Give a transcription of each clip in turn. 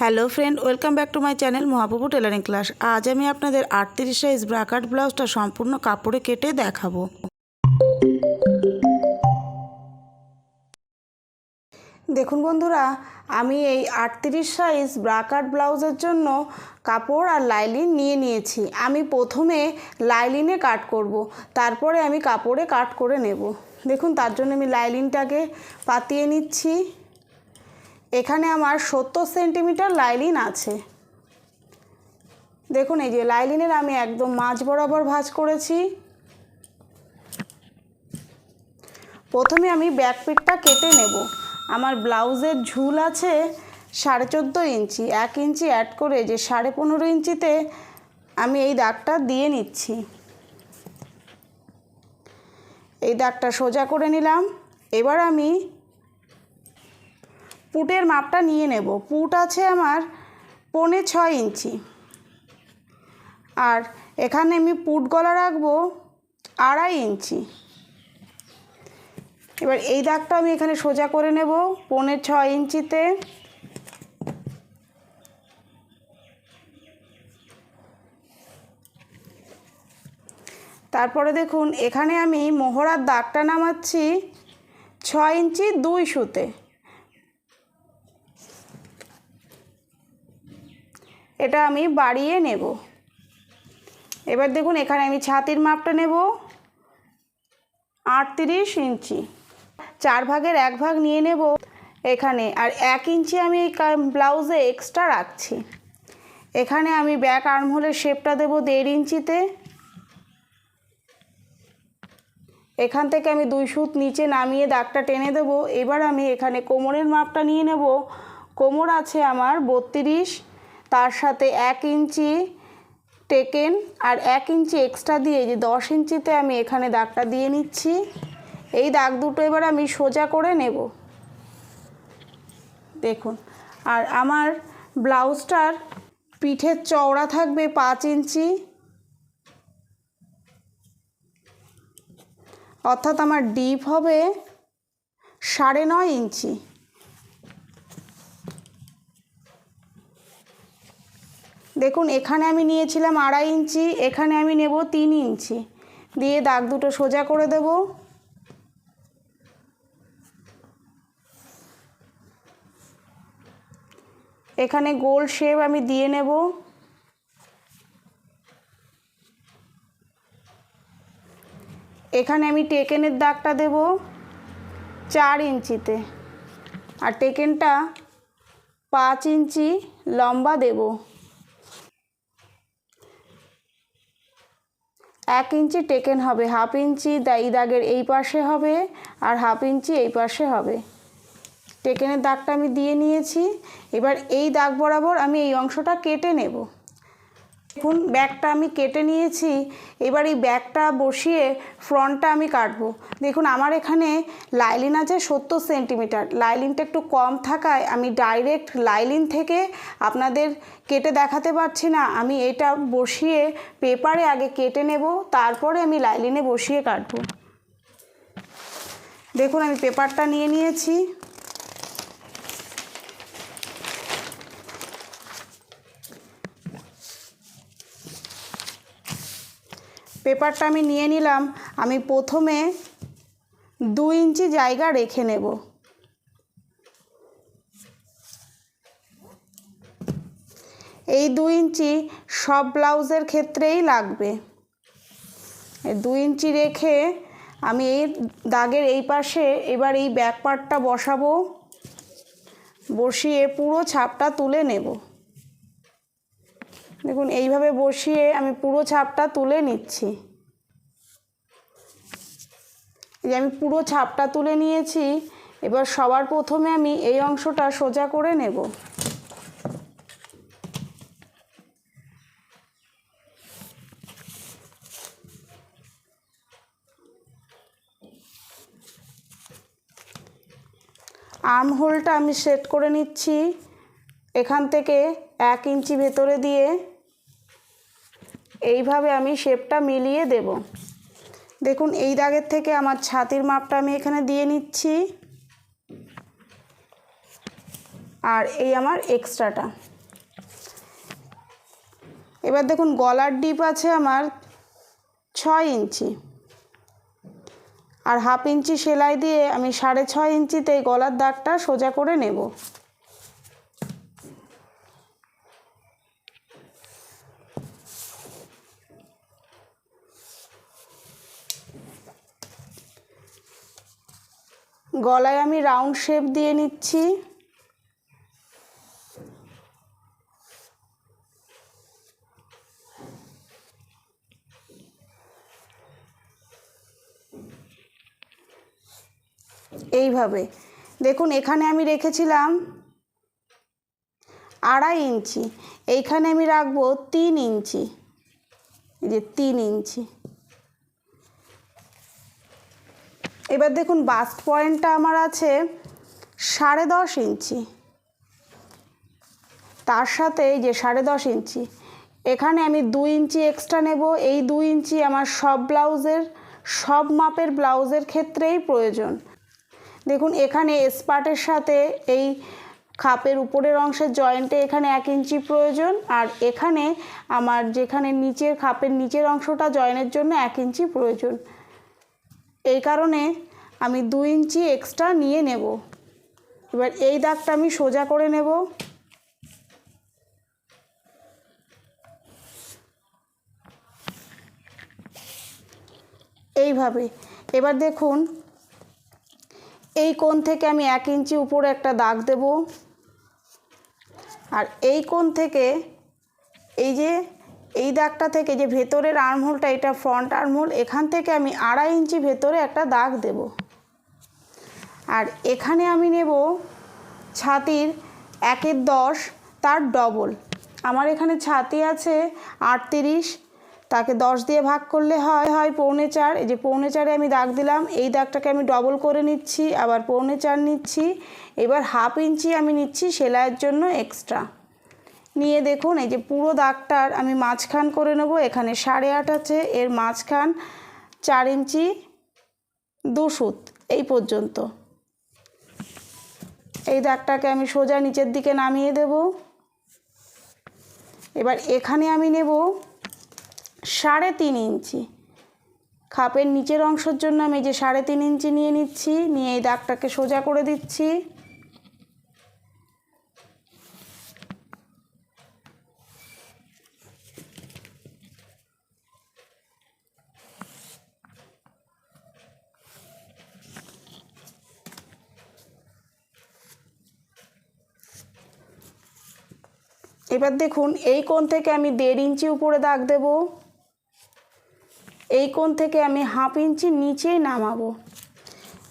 Hello friend, welcome back to my channel Mahaprabhu tailoring class. আজ আমি আপনাদের আটত্রিশ সাইজ ব্রাকাট ব্লাউজটা সম্পূর্ণ কাপড়ে কেটে দেখাবো। দেখুন বন্ধুরা, আমি এই আটত্রিশ সাইজ ব্রাকাট ব্লাউজের জন্য কাপড় আর লাইলিন নিয়ে নিয়েছি। আমি প্রথমে লাইলিনে কাট করব, তারপরে আমি কাপড়ে কাট করে নেব। দেখুন, তার জন্য আমি লাইলিনটাকে পাতিয়ে নিচ্ছি। এখানে আমার সত্তর সেন্টিমিটার লাইলিন আছে। দেখুন, এই যে লাইলিনের আমি একদম মাঝ বরাবর ভাঁজ করেছি। প্রথমে আমি ব্যাক পিটটা কেটে নেব। আমার ব্লাউজের ঝুল আছে সাড়ে চোদ্দ ইঞ্চি। এক ইঞ্চি অ্যাড করে যে সাড়ে পনেরো ইঞ্চিতে আমি এই দাগটা দিয়ে নিচ্ছি। এই দাগটা সোজা করে নিলাম। এবার আমি পুটের মাপটা নিয়ে নেব। পুট আছে আমার পৌনে ছয় ইঞ্চি। আর এখানে আমি পুট গলা রাখব আড়াই ইঞ্চি। এবার এই দাগটা আমি এখানে সোজা করে নেব পৌনে ছয় ইঞ্চিতে। তারপরে দেখুন, এখানে আমি মোহরার দাগটা নামাচ্ছি ছয় ইঞ্চি দুই সুতে। এটা আমি বাড়িয়ে নেব। এবার দেখুন, এখানে আমি ছাতির মাপটা নেব। আটত্রিশ ইঞ্চি। চার ভাগের এক ভাগ নিয়ে নেব এখানে, আর এক ইঞ্চি আমি এই ব্লাউজে এক্সট্রা রাখছি। এখানে আমি ব্যাক আর্মহোলের শেপটা দেবো দেড় ইঞ্চিতে। এখান থেকে আমি দুই সুত নিচে নামিয়ে দাগটা টেনে দেবো। এবার আমি এখানে কোমরের মাপটা নিয়ে নেব। কোমর আছে আমার বত্রিশ তার সাথে এক ইঞ্চি টেকেন আর এক ইঞ্চি এক্সট্রা দিয়ে যে দশ ইঞ্চিতে আমি এখানে দাগটা দিয়ে নিচ্ছি। এই দাগ দুটো এবার আমি সোজা করে নেব। দেখুন, আর আমার ব্লাউজটার পিঠের চওড়া থাকবে পাঁচ ইঞ্চি। অর্থাৎ আমার ডিপ হবে সাড়ে নয় ইঞ্চি। দেখুন, এখানে আমি নিয়েছিলাম আড়াই ইঞ্চি, এখানে আমি নেব তিন ইঞ্চি। দিয়ে দাগ দুটো সোজা করে দেব। এখানে গোল শেপ আমি দিয়ে নেব। এখানে আমি টেকেনের দাগটা দেব চার ইঞ্চিতে। আর টেকেনটা পাঁচ ইঞ্চি লম্বা দেবো। এক ইঞ্চি টেকেন হবে, হাফ ইঞ্চি এই দাগের এই পাশে হবে আর হাফ ইঞ্চি এই পাশে হবে। টেকেনের দাগটা আমি দিয়ে নিয়েছি, এবার এই দাগ বরাবর আমি এই অংশটা কেটে নেব। দেখুন, ব্যাগটা আমি কেটে নিয়েছি। এবার এই ব্যাগটা বসিয়ে ফ্রন্টটা আমি কাটবো। দেখুন, আমার এখানে লাইলিন আছে সত্তর সেন্টিমিটার। লাইলিনটা একটু কম থাকায় আমি ডাইরেক্ট লাইলিন থেকে আপনাদের কেটে দেখাতে পারছি না। আমি এটা বসিয়ে পেপারে আগে কেটে নেব, তারপরে আমি লাইলিনে বসিয়ে কাটবো। দেখুন, আমি পেপারটা নিয়ে নিয়েছি। পেপারটা আমি নিয়ে নিলাম, আমি প্রথমে দু ইঞ্চি জায়গা রেখে নেব। এই দু ইঞ্চি সব ব্লাউজের ক্ষেত্রেই লাগবে। দু ইঞ্চি রেখে আমি এই দাগের এই পাশে এবার এই ব্যাক পার্টটা বসাবো, বসিয়ে পুরো ছাপটা তুলে নেব। দেখুন, এইভাবে বসিয়ে আমি পুরো ছাপটা তুলে নিচ্ছি। যে আমি পুরো ছাপটা তুলে নিয়েছি, এবার সবার প্রথমে আমি এই অংশটা সোজা করে নেব। আর্ম হোলটা আমি সেট করে নিচ্ছি, এখান থেকে এক ইঞ্চি ভেতরে দিয়ে। এইভাবে আমি শেপটা মিলিয়ে দেব। দেখুন, এই দাগের থেকে আমার ছাতির মাপটা আমি এখানে দিয়ে নিচ্ছি। আর এই আমার এক্সট্রাটা। এবার দেখুন, গলার ডিপ আছে আমার ছয় ইঞ্চি। আর হাফ ইঞ্চি সেলাই দিয়ে আমি সাড়ে ছয় ইঞ্চিতে এই গলার দাগটা সোজা করে নেব। গলায় আমি রাউন্ড শেপ দিয়ে নিচ্ছি। এইভাবে। দেখুন, এখানে আমি রেখেছিলাম আড়াই ইঞ্চি। এইখানে আমি রাখব তিন ইঞ্চি। এই যে তিন ইঞ্চি। এবার দেখুন বাস্ট পয়েন্টটা আমার আছে সাড়ে দশ ইঞ্চি। তার সাথে এই যে সাড়ে দশ ইঞ্চি, এখানে আমি দুই ইঞ্চি এক্সট্রা নেব। এই দুই ইঞ্চি আমার সব ব্লাউজের, সব মাপের ব্লাউজের ক্ষেত্রেই প্রয়োজন। দেখুন এখানে স্পার্টের সাথে এই খাপের উপরের অংশের জয়েন্টে এখানে এক ইঞ্চি প্রয়োজন, আর এখানে আমার যেখানে নিচের খাপের নিচের অংশটা জয়েনের জন্য এক ইঞ্চি প্রয়োজন। এই কারণে আমি দু ইঞ্চি এক্সট্রা নিয়ে নেব। এবার এই দাগটা আমি সোজা করে নেব। এইভাবে। এবার দেখুন, এই কোণ থেকে আমি এক ইঞ্চি উপরে একটা দাগ দেব। আর এই কোণ থেকে এই যে এই দাগটা থেকে যে ভেতরের আর্মহোলটা, এটা ফ্রন্ট আর্মহোল, এখান থেকে আমি আড়াই ইঞ্চি ভেতরে একটা দাগ দেব। আর এখানে আমি নেব ছাতির একের দশ, তার ডবল আমার এখানে ছাতি আছে আটত্রিশ, তাকে দশ দিয়ে ভাগ করলে হয় হয় পৌনে চার। এই যে পৌনে চারে আমি দাগ দিলাম, এই দাগটাকে আমি ডবল করে নিচ্ছি, আবার পৌনে চার নিচ্ছি। এবার হাফ ইঞ্চি আমি নিচ্ছি সেলাইয়ের জন্য এক্সট্রা নিয়ে দেখুন, এই যে পুরো দাগটার আমি মাঝখান করে নেব, এখানে সাড়ে আট আছে, এর মাঝখান চার ইঞ্চি দু সুত, এই পর্যন্ত। এই দাগটাকে আমি সোজা নিচের দিকে নামিয়ে দেব। এবার এখানে আমি নেব সাড়ে তিন ইঞ্চি। খাপের নিচের অংশের জন্য আমি যে সাড়ে তিন ইঞ্চি নিয়ে নিচ্ছি, নিয়ে এই দাগটাকে সোজা করে দিচ্ছি। এবার দেখুন, এই কোণ থেকে আমি দেড় ইঞ্চি উপরে দাগ দেব। এই কোণ থেকে আমি হাফ ইঞ্চি নিচেই নামাবো।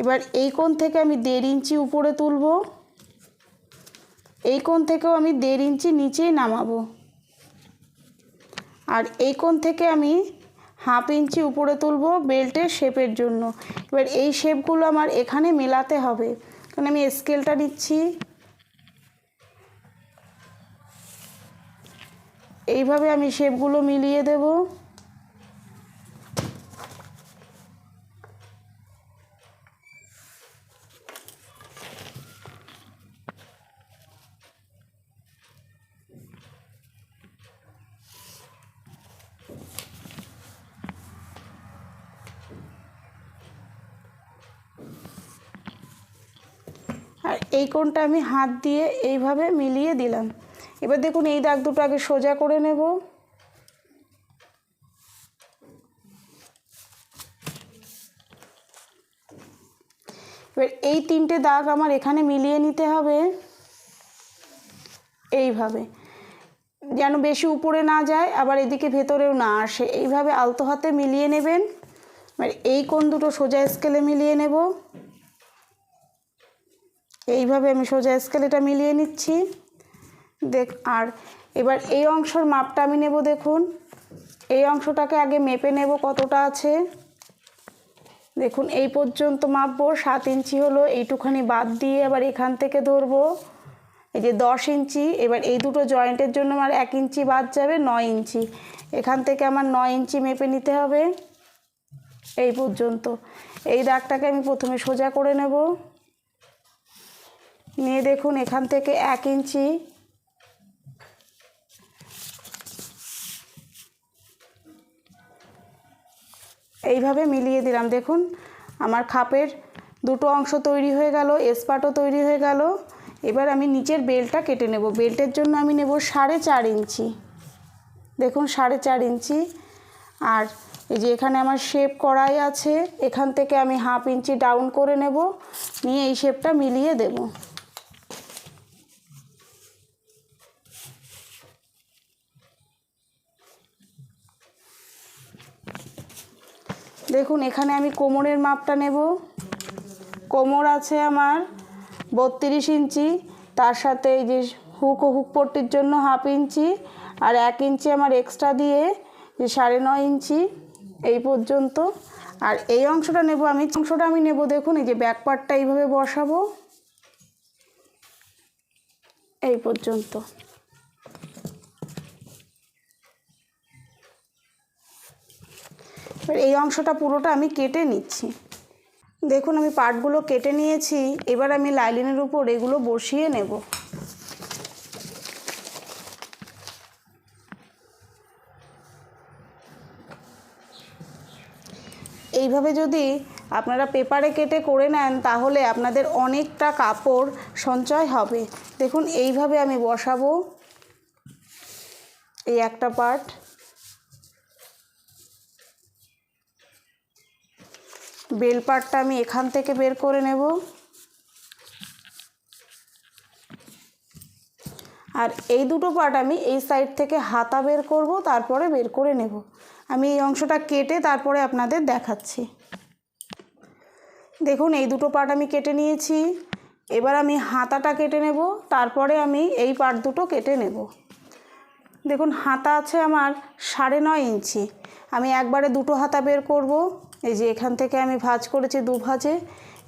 এবার এই কোণ থেকে আমি দেড় ইঞ্চি উপরে তুলব। এই কোণ থেকেও আমি দেড় ইঞ্চি নিচেই নামাবো। আর এই কোণ থেকে আমি হাফ ইঞ্চি উপরে তুলব বেল্টের শেপের জন্য। এবার এই শেপগুলো আমার এখানে মেলাতে হবে। কারণ আমি স্কেলটা নিচ্ছি। এইভাবে আমি শেপগুলো মিলিয়ে দেব। আর এই কোণটা আমি হাত দিয়ে এইভাবে মিলিয়ে দিলাম। এবার দেখুন এই দাগ দুটো আগে সোজা করে নেব। এবার এই তিনটে দাগ আমার এখানে মিলিয়ে নিতে হবে। এইভাবে। যেন বেশি উপরে না যায়, আবার এদিকে ভেতরেও না আসে। এইভাবে আলতো হাতে মিলিয়ে নেবেন। এবার এই কোণ দুটো সোজা স্কেলে মিলিয়ে নেব। এইভাবে আমি সোজা স্কেলেটা মিলিয়ে নিচ্ছি। দেখ, আর এবার এই অংশের মাপটা আমি নেব দেখুন। এই অংশটাকে আগে মেপে নেব কতটা আছে। দেখুন, এই পর্যন্ত মাপবো, সাত ইঞ্চি হলো, এইটুখানি বাদ দিয়ে আবার এখান থেকে ধরবো। এই যে দশ ইঞ্চি, এবার এই দুটো জয়েন্টের জন্য আমার এক ইঞ্চি বাদ যাবে, নয় ইঞ্চি। এখান থেকে আমার নয় ইঞ্চি মেপে নিতে হবে। এই পর্যন্ত। এই দাগটাকে আমি প্রথমে সোজা করে নেব। নিয়ে দেখুন, এখান থেকে এক ইঞ্চি এইভাবে মিলিয়ে দিলাম। দেখুন, আমার খাপের দুটো অংশ তৈরি হয়ে গেল, এসপাটও তৈরি হয়ে গেল। এবার আমি নিচের বেলটা কেটে নেব। বেল্টের জন্য আমি নেব সাড়ে চার ইঞ্চি। দেখুন, সাড়ে চার ইঞ্চি। আর এই যে এখানে আমার শেপ করাই আছে, এখান থেকে আমি হাফ ইঞ্চি ডাউন করে নেব। নিয়ে এই শেপটা মিলিয়ে দেব। দেখুন, এখানে আমি কোমরের মাপটা নেব। কোমর আছে আমার বত্রিশ ইঞ্চি, তার সাথে এই যে হুক ও হুক পট্টির জন্য হাফ ইঞ্চি আর এক ইঞ্চি আমার এক্সট্রা দিয়ে, যে সাড়ে নয় ইঞ্চি এই পর্যন্ত। আর এই অংশটা নেব আমি অংশটা আমি নেব, দেখুন, এই যে ব্যাক পার্টটা এইভাবে বসাবো। এই পর্যন্ত। এবার এই অংশটা পুরোটা আমি কেটে নিচ্ছি। দেখুন, আমি পাটগুলো কেটে নিয়েছি। এবার আমি লাইলিনের উপর এগুলো বসিয়ে নেব। এইভাবে যদি আপনারা পেপারে কেটে করে নেন, তাহলে আপনাদের অনেকটা কাপড় সঞ্চয় হবে। দেখুন, এইভাবে আমি বসাবো। এই একটা পার্ট বেল পার্টটা আমি এখান থেকে বের করে নেব। আর এই দুটো পার্ট আমি এই সাইড থেকে হাতা বের করব, তারপরে বের করে নেব। আমি এই অংশটা কেটে তারপরে আপনাদের দেখাচ্ছি। দেখুন, এই দুটো পার্ট আমি কেটে নিয়েছি। এবার আমি হাতাটা কেটে নেব, তারপরে আমি এই পার্ট দুটো কেটে নেব। দেখুন, হাতা আছে আমার সাড়ে নয় ইঞ্চি। আমি একবারে দুটো হাতা বের করব। এই যে এখান থেকে আমি ভাজ করেছি দু ভাজে,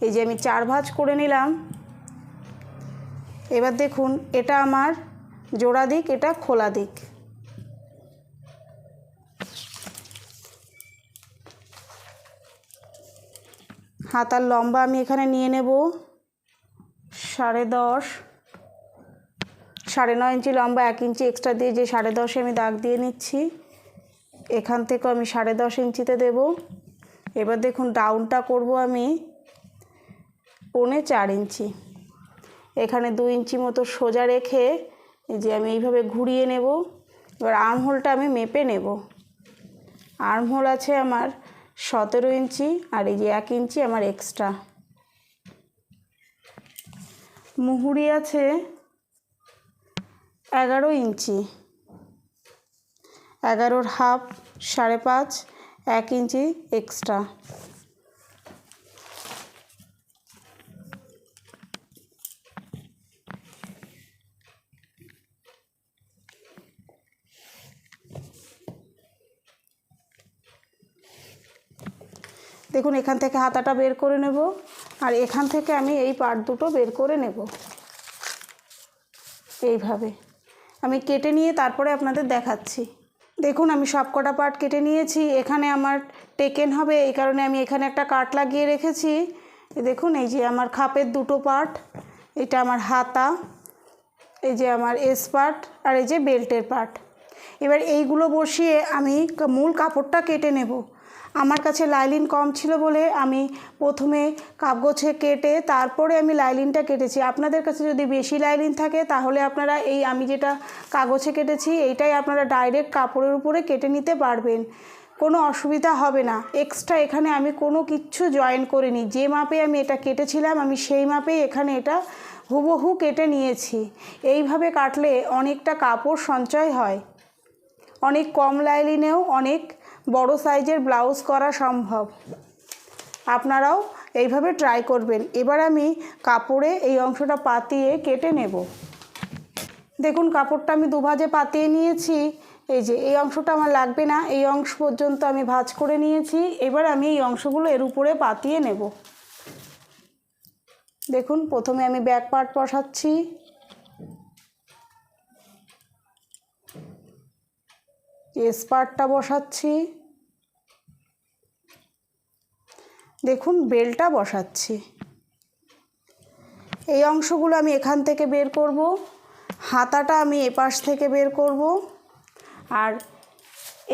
এই যে আমি চার ভাজ করে নিলাম। এবার দেখুন, এটা আমার জোড়া দিক, এটা খোলা দিক। হাতার লম্বা আমি এখানে নিয়ে নেব। সাড়ে দশ, সাড়ে নয় ইঞ্চি লম্বা, এক ইঞ্চি এক্সট্রা দিয়ে যে সাড়ে দশে আমি দাগ দিয়ে নিচ্ছি, এখান থেকেও আমি সাড়ে দশ ইঞ্চিতে দেব। এবার দেখুন ডাউনটা করব আমি পৌনে চার ইঞ্চি। এখানে দু ইঞ্চি মতো সোজা রেখে এই যে আমি এইভাবে ঘুরিয়ে নেব। এবার আর্মহোলটা আমি মেপে নেব। আর্মহোল আছে আমার সতেরো ইঞ্চি আর এই যে এক ইঞ্চি আমার এক্সট্রা মুহুরি আছে এগারো ইঞ্চি। এগারোর হাফ সাড়ে পাঁচ। এক ইঞ্চি এক্সট্রা দেখুন, এখান থেকে হাতাটা বের করে নেব, আর এখান থেকে আমি এই পার্ট দুটো বের করে নেব। এইভাবে। আমি কেটে নিয়ে তারপরে আপনাদের দেখাচ্ছি। দেখুন, আমি সব কটা পার্ট কেটে নিয়েছি। এখানে আমার টেকেন হবে, এই কারণে আমি এখানে একটা কাট লাগিয়ে রেখেছি। দেখুন, এই যে আমার খাপের দুটো পার্ট এটা আমার হাতা, এই যে আমার এস পার্ট আর এই যে বেল্টের পার্ট এবার এইগুলো বসিয়ে আমি মূল কাপড়টা কেটে নেব। আমার কাছে লাইলিন কম ছিল বলে আমি প্রথমে কাপগোছে কেটে তারপরে আমি লাইলিনটা কেটেছি। আপনাদের কাছে যদি বেশি লাইলিন থাকে, তাহলে আপনারা এই আমি যেটা কাগজে কেটেছি, এইটাই আপনারা ডাইরেক্ট কাপড়ের উপরে কেটে নিতে পারবেন। কোনো অসুবিধা হবে না। এক্সট্রা এখানে আমি কোনো কিচ্ছু জয়েন করিনি। যে মাপে আমি এটা কেটেছিলাম, আমি সেই মাপেই এখানে এটা হুবহু কেটে নিয়েছি। এইভাবে কাটলে অনেকটা কাপড় সঞ্চয় হয়। অনেক কম লাইলিনেও অনেক বড় সাইজের ব্লাউজ করা সম্ভব। আপনারাও এইভাবে ট্রাই করবেন। এবার আমি কাপড়ে এই অংশটা পাতিয়ে কেটে নেব। দেখুন, কাপড়টা আমি দুভাজে পাতিয়ে নিয়েছি। এই যে, এই অংশটা আমার লাগবে না। এই অংশ পর্যন্ত আমি ভাজ করে নিয়েছি। এবার আমি এই অংশগুলো এর উপরে পাতিয়ে নেব। দেখুন, প্রথমে আমি ব্যাক পার্ট বসাচ্ছি। এস পার্টটা বসাচ্ছি। দেখুন, বেলটা বসাচ্ছি। এই অংশগুলো আমি এখান থেকে বের করব। হাতাটা আমি এপাশ থেকে বের করব। আর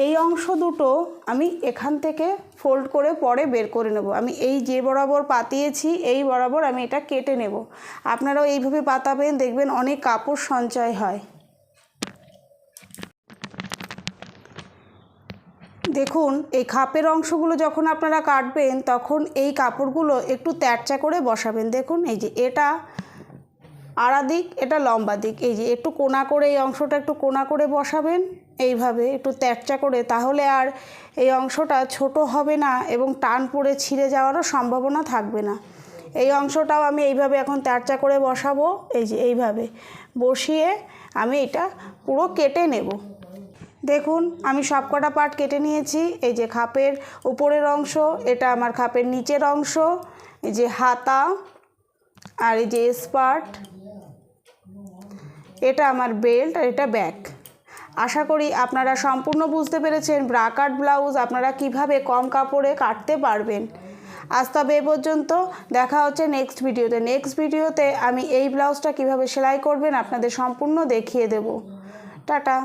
এই অংশ দুটো আমি এখান থেকে ফোল্ড করে পরে বের করে নেব। আমি এই যে বরাবর পাতিয়েছি, এই বরাবর আমি এটা কেটে নেব। আপনারাও এইভাবে পাতাবেন, দেখবেন অনেক কাপড় সঞ্চয় হয়। দেখুন, এই খাপের অংশগুলো যখন আপনারা কাটবেন, তখন এই কাপড়গুলো একটু ত্যাটচা করে বসাবেন। দেখুন, এই যে এটা আড়া দিক, এটা লম্বা দিক। এই যে একটু কোনা করে এই অংশটা একটু কোনা করে বসাবেন, এইভাবে একটু ত্যাটচা করে, তাহলে আর এই অংশটা ছোট হবে না এবং টান পড়ে ছিঁড়ে যাওয়ারও সম্ভাবনা থাকবে না। এই অংশটাও আমি এইভাবে এখন ত্যাটচা করে বসাবো। এই যে এইভাবে বসিয়ে আমি এটা পুরো কেটে নেব। দেখুন, আমি সবকটা পার্ট কেটে নিয়েছি। এই যে খাপের উপরের অংশ, এটা আমার খাপের নিচের অংশ। এই যে হাতা আর এই যে স্পার্ট এটা আমার বেল্ট আর এটা ব্যাক আশা করি আপনারা সম্পূর্ণ বুঝতে পেরেছেন ব্রা কাট ব্লাউজ আপনারা কীভাবে কম কাপড়ে কাটতে পারবেন। আজ তবে এ পর্যন্ত, দেখা হচ্ছে নেক্সট ভিডিওতে নেক্সট ভিডিওতে আমি এই ব্লাউজটা কীভাবে সেলাই করবেন আপনাদের সম্পূর্ণ দেখিয়ে দেব। টাটা!